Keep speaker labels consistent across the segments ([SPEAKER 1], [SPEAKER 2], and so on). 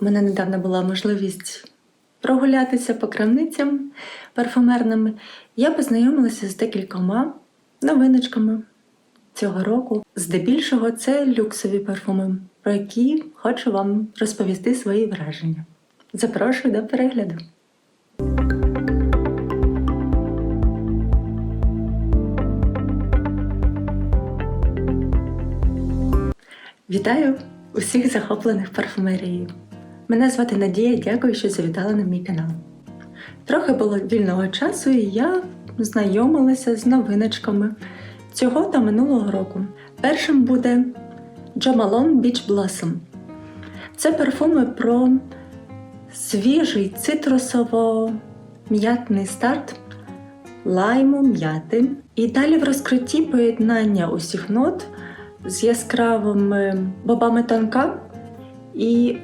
[SPEAKER 1] У мене недавно була можливість прогулятися по крамницям парфумерними. Я познайомилася з декількома новиночками цього року. Здебільшого це люксові парфуми, про які хочу вам розповісти свої враження. Запрошую до перегляду. Вітаю усіх захоплених парфумерією. Мене звати Надія, дякую, що завітали на мій канал. Трохи було вільного часу, і я знайомилася з новиночками цього та минулого року. Першим буде Jo Malone Beach Blossom. Це парфуми про свіжий цитрусово-м'ятний старт лайму, м'яти. І далі в розкритті поєднання усіх нот з яскравими бобами тонка і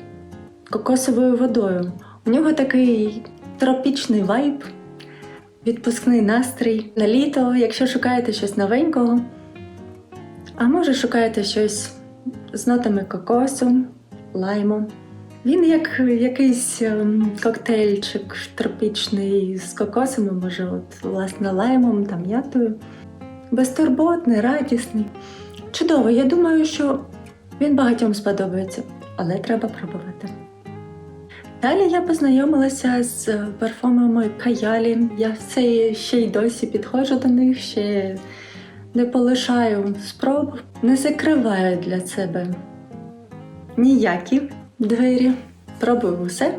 [SPEAKER 1] кокосовою водою. У нього такий тропічний вайб, відпускний настрій на літо, якщо шукаєте щось новенького. А може шукаєте щось з нотами кокосу, лайму. Він як якийсь ем, коктейльчик тропічний з кокосами, може, от, власне, лаймом та м'ятою. Безтурботний, радісний. Чудово, я думаю, що він багатьом сподобається, але треба пробувати. Далі я познайомилася з парфумами Каялі. Я все ще й досі підходжу до них, ще не полишаю спроб, не закриваю для себе ніякі двері. Пробую все,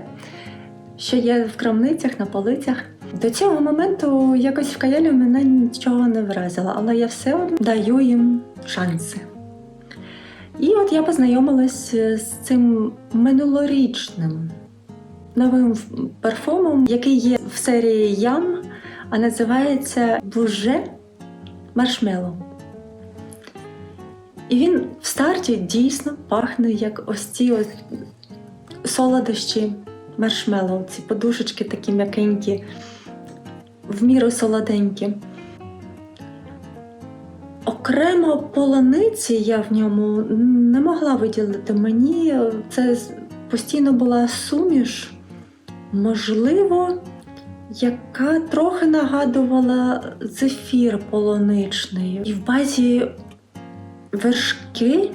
[SPEAKER 1] що є в крамницях, на полицях. До цього моменту якось в каялі мене нічого не вразило, але я все одно даю їм шанси. І от я познайомилась з цим минулорічним новим парфумом, який є в серії Ям, а називається Буже Маршмеллоу. І він в старті дійсно пахне як ось ці ось солодощі маршмеллоу, ці подушечки такі м'якенькі, в міру солоденькі. Окремо полониці я в ньому не могла виділити. Мені це постійно була суміш, можливо, яка трохи нагадувала зефір полоничний. І в базі вершки,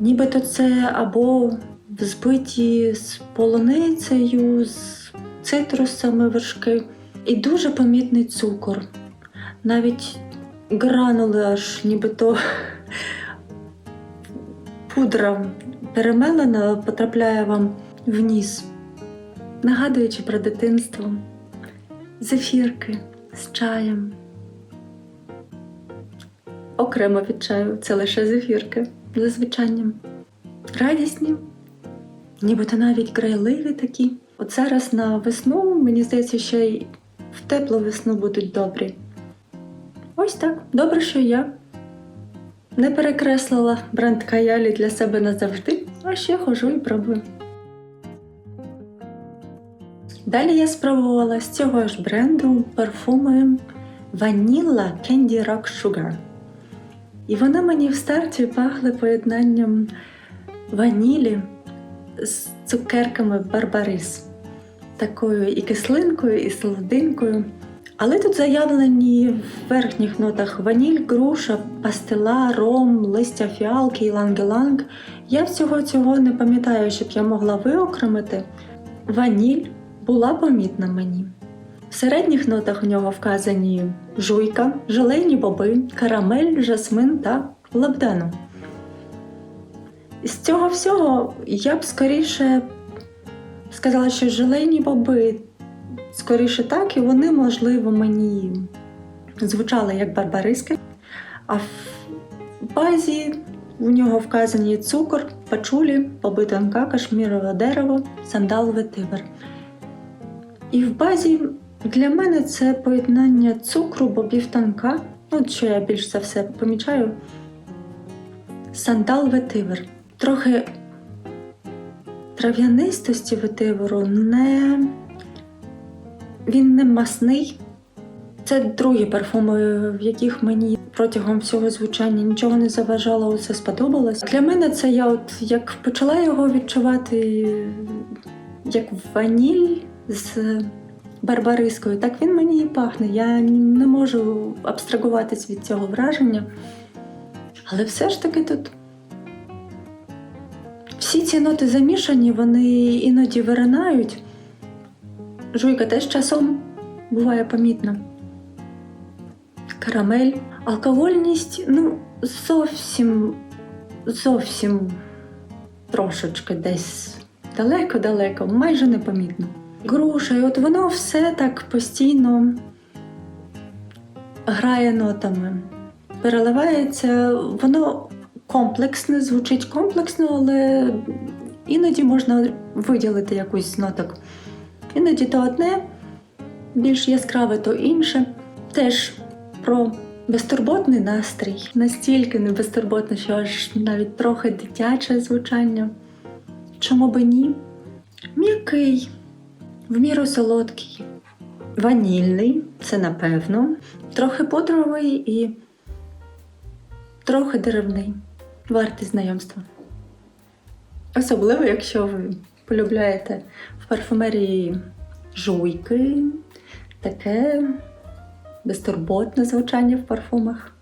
[SPEAKER 1] нібито це або взбиті з полуницею, з цитрусами вершки. І дуже помітний цукор. Навіть гранули аж нібито пудра перемелена потрапляє вам в ніс, нагадуючи про дитинство, зефірки з чаєм. Окремо від чаю це лише зефірки за звичанням. Радісні, нібито навіть грайливі такі. От зараз на весну, мені здається, ще й в теплу весну будуть добрі. Ось так. Добре, що я не перекреслила бренд Каялі для себе назавжди, а ще хожу і пробую. Далі я спробувала з цього ж бренду парфуми Vanilla Candy Rock Sugar. І вони мені в старті пахли поєднанням ванілі з цукерками Барбарис, такою і кислинкою, і солодинкою. Але тут заявлені в верхніх нотах ваніль, груша, пастила, ром, листя фіалки, іланг-іланг. Я всього цього не пам'ятаю, щоб я могла виокремити. Ваніль була помітна мені. В середніх нотах у нього вказані жуйка, желейні боби, карамель, жасмин та лабдану. З цього всього я б скоріше сказала, що желейні боби скоріше так, і вони, можливо, мені звучали як барбариски. А в базі в нього вказані цукор, пачулі, побитанка, кашмірове дерево, сандал ветивер. І в базі для мене це поєднання цукру, бобів танка, от що я більш за все помічаю. Сандал ветивер. Трохи трав'янистості ветиверу не він не масний, Це другі парфуми, в яких мені протягом всього звучання нічого не заважало, усе сподобалось. Для мене це я от як почала його відчувати як ваніль з барбарискою, так він мені і пахне. Я не можу абстрагуватись від цього враження. Але все ж таки тут всі ці ноти замішані, вони іноді виринають. Жуйка теж часом буває помітна. Карамель, алкогольність, ну, зовсім, зовсім трошечки десь далеко-далеко, майже непомітно. Груша, от воно все так постійно грає нотами, переливається, воно комплексне, звучить комплексно, але іноді можна виділити якусь з ноток. Іноді то одне, більш яскраве, то інше. Теж про безтурботний настрій. Настільки не безтурботний, що аж навіть трохи дитяче звучання. Чому би ні? М'який, в міру солодкий, ванільний, це напевно, трохи пудровий і трохи деревний. Вартий знайомства. Особливо, якщо ви полюбляєте в парфумерії жуйки, таке безтурботне звучання в парфумах.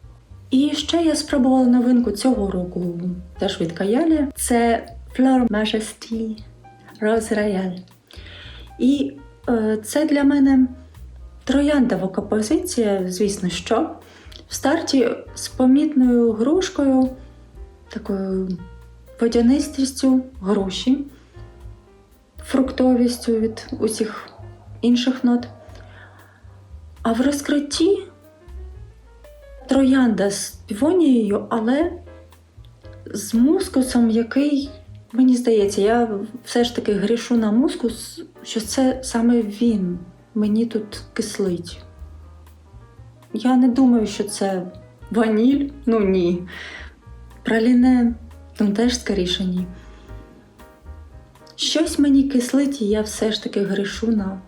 [SPEAKER 1] І ще я спробувала новинку цього року, теж від Каялі. Це Fleur Majesty Rose Royale. І е, це для мене трояндова композиція, звісно, що. В старті з помітною грушкою, такою водянистістю груші, фруктовістю від усіх інших нот. А в розкритті троянда з півонією, але з мускусом, який, мені здається, я все ж таки грішу на мускус, що це саме він мені тут кислить. Я не думаю, що це ваніль, ну ні. Праліне, ну теж скоріше ні. Щось мені кислить, і я все ж таки грішу на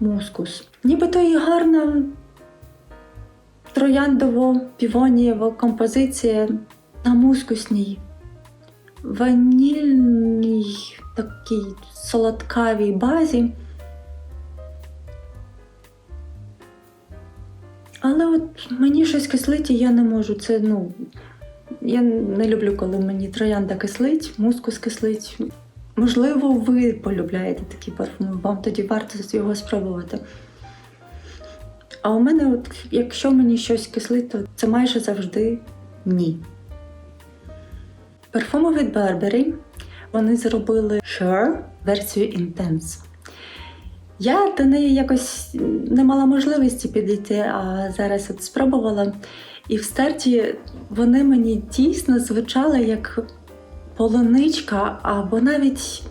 [SPEAKER 1] мускус. Нібито і гарна трояндово-півонієва композиція на мускусній, ванільній такій солодкавій базі. Але от мені щось кислить, і я не можу. Це ну. Я не люблю, коли мені троянда кислить, мускус кислить. Можливо, ви полюбляєте такі парфуми, вам тоді варто його спробувати. А у мене, от, якщо мені щось кислить, то це майже завжди ні. Парфуми від Burberry вони зробили Her версію Intense. Я до неї якось не мала можливості підійти, а зараз от спробувала. І в старті вони мені дійсно звучали як полуничка або навіть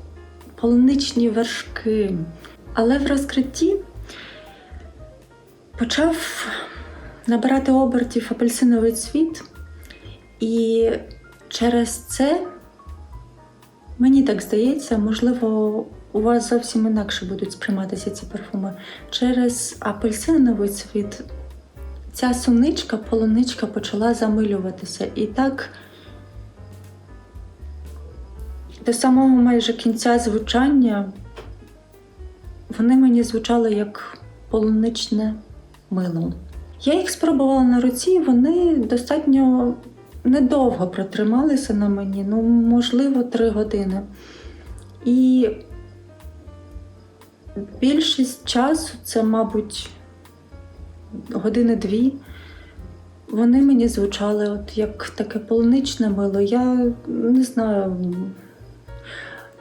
[SPEAKER 1] полуничні вершки. Але в розкритті почав набирати обертів апельсиновий цвіт, і через це, мені так здається, можливо, у вас зовсім інакше будуть сприйматися ці парфуми. Через апельсиновий цвіт ця суничка, полуничка почала замилюватися. І так до самого майже кінця звучання вони мені звучали як полуничне мило. Я їх спробувала на руці, вони достатньо недовго протрималися на мені, ну, можливо, три години. І більшість часу, це, мабуть, години-дві, вони мені звучали от як таке полуничне мило. Я не знаю.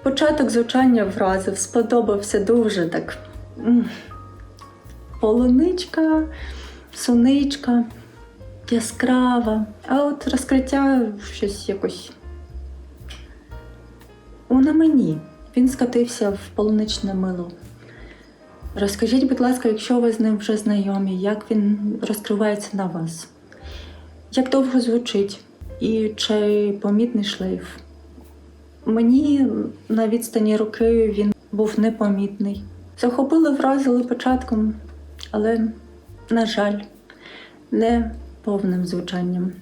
[SPEAKER 1] Початок звучання вразив, сподобався дуже так. м, Полуничка, суничка, яскрава. А от розкриття щось якось. У на мені. Він скатився в полуничне мило. Розкажіть, будь ласка, якщо ви з ним вже знайомі, як він розкривається на вас? Як довго звучить? І чи помітний шлейф? Мені на відстані руки він був непомітний. Захопили, вразили початком, але на жаль, не повним звучанням.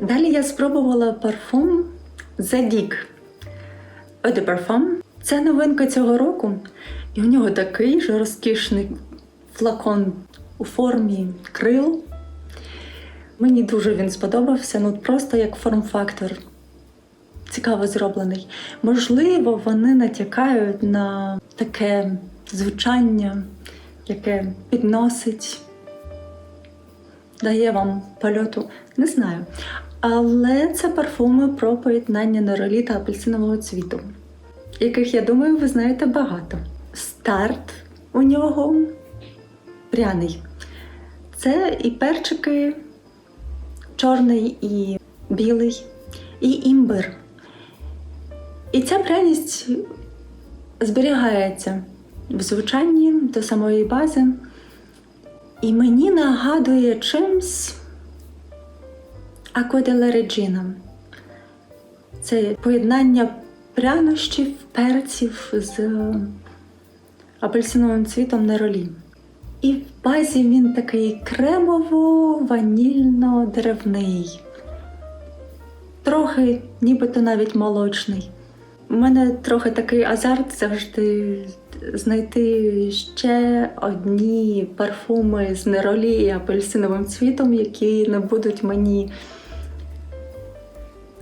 [SPEAKER 1] Далі я спробувала парфум Zadig Eau de Parfum. Це новинка цього року, і у нього такий же розкішний флакон у формі крил. Мені дуже він сподобався, ну просто як форм-фактор. Цікаво зроблений. Можливо, вони натякають на таке звучання, яке підносить, дає вам польоту. Не знаю. Але це парфуми про поєднання норелі та апельсинового цвіту, яких, я думаю, ви знаєте багато. Старт у нього пряний. Це і перчики, чорний, і білий, і імбир. І ця пряність зберігається в звучанні до самої бази. І мені нагадує чимсь Акоделе Реджіна. Це поєднання прянощів, перців з апельсиновим цвітом на ролі. І в базі він такий кремово-ванільно-деревний, трохи нібито навіть молочний. У мене трохи такий азарт завжди знайти ще одні парфуми з неролі і апельсиновим цвітом, які не будуть мені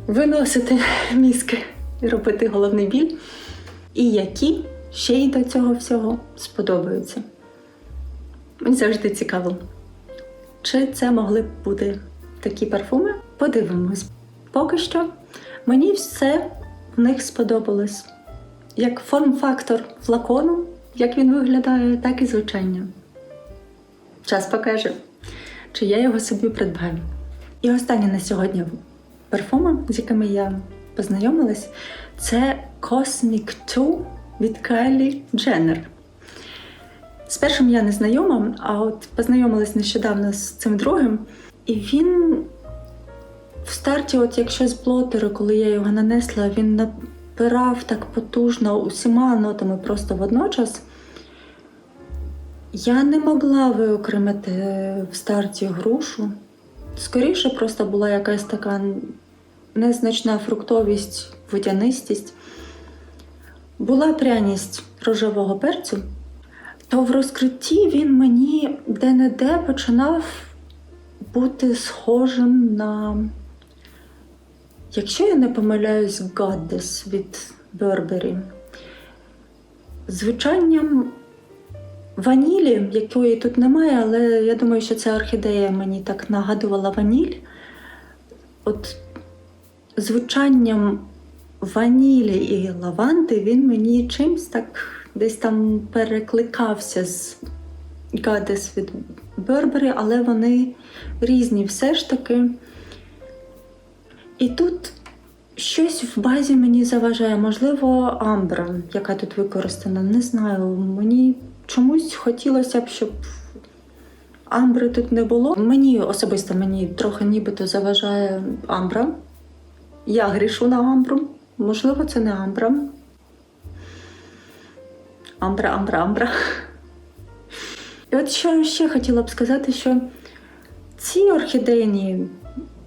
[SPEAKER 1] виносити мізки і робити головний біль, і які ще й до цього всього сподобаються. Мені завжди цікаво, чи це могли б бути такі парфуми? Подивимось. Поки що мені все в них сподобалось. Як форм-фактор флакону, як він виглядає, так і звучання. Час покаже, чи я його собі придбаю. І останнє на сьогодні парфуми, з якими я познайомилась, це Cosmic 2 від Kylie Jenner. З першим я не знайома, а от познайомилась нещодавно з цим другим. І він в старті, от якщо з блотеру, коли я його нанесла, він напирав так потужно усіма нотами просто водночас. Я не могла виокремити в старті грушу. Скоріше, просто була якась така незначна фруктовість, водянистість. Була пряність рожевого перцю, то в розкритті він мені де-не-де починав бути схожим на, якщо я не помиляюсь, Goddess від Burberry. Звучанням ванілі, якої тут немає, але я думаю, що ця орхідея мені так нагадувала ваніль. От звучанням ванілі і лаванди він мені чимсь так десь там перекликався з Goddess від Burberry, але вони різні все ж таки. І тут щось в базі мені заважає, можливо, амбра, яка тут використана. Не знаю. Мені чомусь хотілося б, щоб амбри тут не було. Мені особисто мені трохи нібито заважає амбра. Я грішу на амбру. Можливо, це не амбра. Амбра, амбра, амбра. І от що ще хотіла б сказати, що ці орхідейні,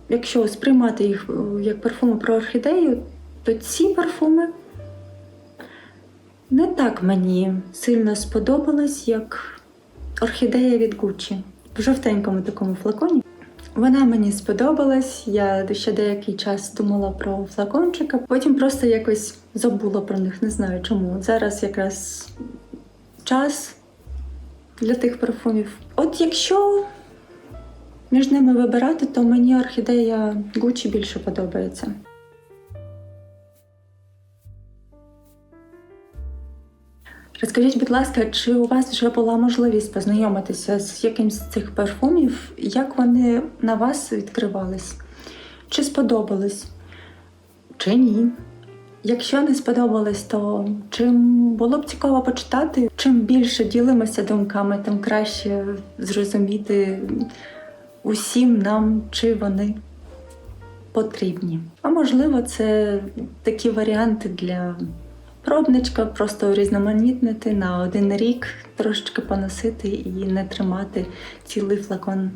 [SPEAKER 1] якщо сприймати їх е, як парфуми про орхідею, то ці парфуми не так мені сильно сподобались, як орхідея від Gucci в жовтенькому такому флаконі. Вона мені сподобалась. Я ще деякий час думала про флакончика, потім просто якось забула про них, не знаю чому. Зараз якраз час для тих парфумів. От якщо між ними вибирати, то мені орхідея Gucci більше подобається. Розкажіть, будь ласка, чи у вас вже була можливість познайомитися з якимсь з цих парфумів? Як вони на вас відкривались? Чи сподобались? Чи ні? Якщо не сподобалось, то чим було б цікаво почитати, чим більше ділимося думками, тим краще зрозуміти усім нам, чи вони потрібні. А можливо, це такі варіанти для пробничка, просто урізноманітнити на один рік, трошечки поносити і не тримати цілий флакон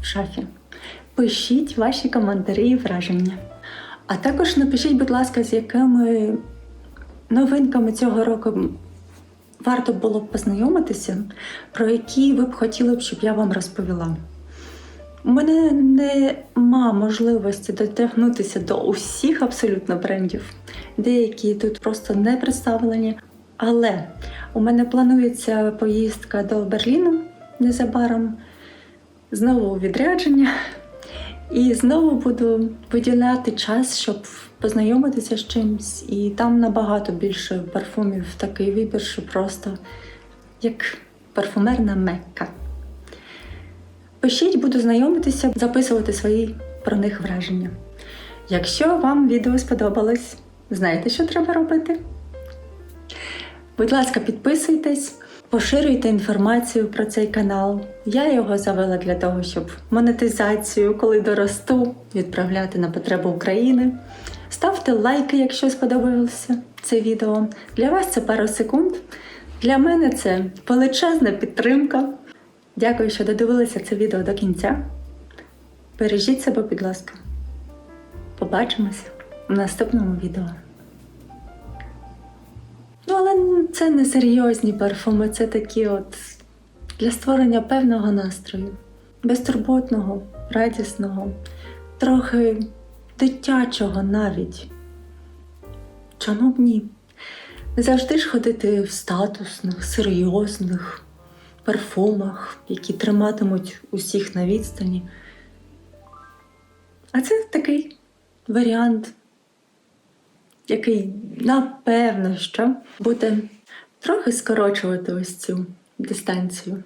[SPEAKER 1] в шафі. Пишіть ваші коментарі і враження. А також напишіть, будь ласка, з якими новинками цього року варто було б познайомитися, про які ви б хотіли б, щоб я вам розповіла. У мене нема можливості дотягнутися до усіх абсолютно брендів. Деякі тут просто не представлені. Але у мене планується поїздка до Берліну незабаром, знову відрядження. І знову буду виділяти час, щоб познайомитися з чимсь. І там набагато більше парфумів, такий вибір, що просто як парфумерна мекка. Пишіть, буду знайомитися, записувати свої про них враження. Якщо вам відео сподобалось, знаєте, що треба робити? Будь ласка, підписуйтесь, поширюйте інформацію про цей канал. Я його завела для того, щоб монетизацію, коли доросту, відправляти на потребу України. Ставте лайки, якщо сподобалося це відео. Для вас це пару секунд. Для мене це величезна підтримка. Дякую, що додивилися це відео до кінця. Бережіть себе, будь ласка. Побачимось в наступному відео. Ну, але це не серйозні парфуми, це такі от для створення певного настрою, безтурботного, радісного, трохи дитячого навіть. Чому б ні? Не завжди ж ходити в статусних, серйозних парфумах, які триматимуть усіх на відстані. А це такий варіант, який, напевно, що буде трохи скорочувати ось цю дистанцію.